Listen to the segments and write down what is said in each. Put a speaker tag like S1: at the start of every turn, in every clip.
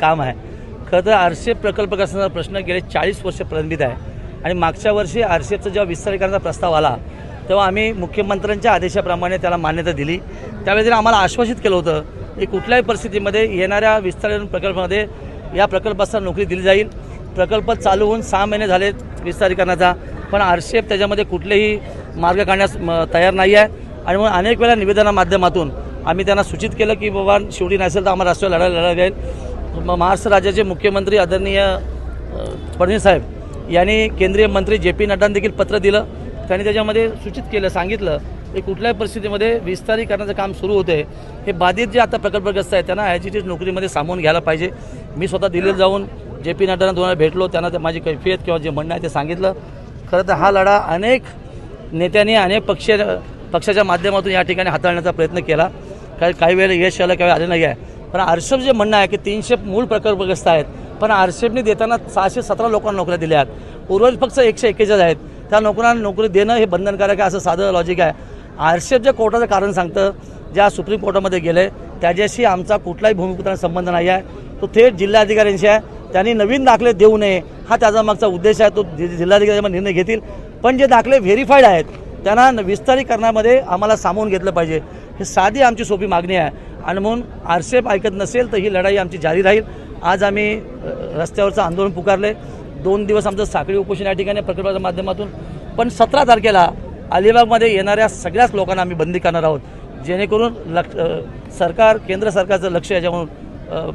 S1: काम आहे. खरं तर आरशेप प्रकल्प करण्याचा प्रश्न गेले चाळीस वर्ष प्रलंबित आहे. आणि मागच्या वर्षी आरशेपचा जेव्हा विस्तारीकरणाचा प्रस्ताव आला तेव्हा आम्ही मुख्यमंत्र्यांच्या आदेशाप्रमाणे त्याला मान्यता दिली. त्यावेळी त्यांनी आम्हाला आश्वासित केलं होतं की कुठल्याही परिस्थितीमध्ये येणाऱ्या विस्तारीकरण प्रकल्पामध्ये या प्रकल्पाचा नोकरी दिली जाईल. प्रकल्प चालू होऊन सहा महिने झालेत विस्तारीकरणाचा पण आरशेप त्याच्यामध्ये कुठलेही मार्ग काढण्यास म, तयार नाही आहे. आणि म्हणून अनेक वेळा निवेदना माध्यमातून आम्ही त्यांना सूचित केलं की बाबा शेवटी नसेल तर आम्हाला राष्ट्रीय लढायला लढायला जाईल महाराष्ट्र राज्याचे मुख्यमंत्री आदरणीय अ, फडणवीस साहेब यांनी केंद्रीय मंत्री जे पी नड्डांना देखील पत्र दिलं. त्यांनी त्याच्यामध्ये सूचित केलं सांगितलं की कुठल्याही परिस्थितीमध्ये विस्तारीकरणाचं काम सुरू होते. हे बाधित जे आता प्रकल्पग्रस्त आहेत त्यांना ॲजिटीज नोकरीमध्ये सामावून घ्यायला पाहिजे. मी स्वतः दिल्लीत जाऊन जे पी नड्डांना दोन भेटलो त्यांना ते माझी कैफियत किंवा जे म्हणणं आहे ते सांगितलं. खरं तर हा लढा अनेक नेत्यांनी अनेक पक्ष पक्षाच्या माध्यमातून या ठिकाणी हाताळण्याचा प्रयत्न केला. काही काही वेळेला यश आलं काही आलं नाही आहे पण आरशेफ जे म्हणणं आहे की तीनशे मूळ प्रकल्पग्रस्त आहेत पण आरशेफने देताना सहाशे सतरा लोकांना नोकऱ्या दिल्या आहेत. उर्वरित फक्त एकशे एक्केचाळीस आहेत. त्या नोकरांना नोकरी देणं हे बंधनकारक आहे असं साधं लॉजिक आहे. आरशेफ जे कोर्टाचं कारण सांगतं ज्या सुप्रीम कोर्टामध्ये गेले त्याच्याशी आमचा कुठलाही भूमिपुत्रांचा संबंध नाही आहे. तो थेट जिल्हाधिकाऱ्यांशी आहे. त्यांनी नवीन दाखले देऊ नये हा त्याचा मागचा उद्देश आहे. तो जि- जिल्हाधिकारी निर्णय घेतील. पण जे दाखले व्हेरीफाईड आहेत त्यांना विस्तारीकरणामध्ये आम्हाला सामावून घेतलं पाहिजे. हे साधी आमची सोपी मागणी आहे. आणि म्हणून आरसेप ऐकत नसेल तर ही लढाई आमची जारी राहील. आज आम्ही रस्त्यावरचं आंदोलन पुकारले. दोन दिवस आमचं साखळी उपोषण या ठिकाणी प्रकल्पाच्या माध्यमातून. पण सतरा तारखेला अलिबागमध्ये येणाऱ्या सगळ्याच लोकांना आम्ही बंदी करणार आहोत. जेणेकरून लक्ष सरकार केंद्र सरकारचं लक्ष याच्यावरून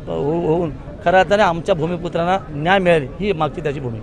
S1: हो- होऊन खऱ्या अर्थाने आमच्या भूमिपुत्रांना न्याय मिळेल. ही मागची त्याची भूमी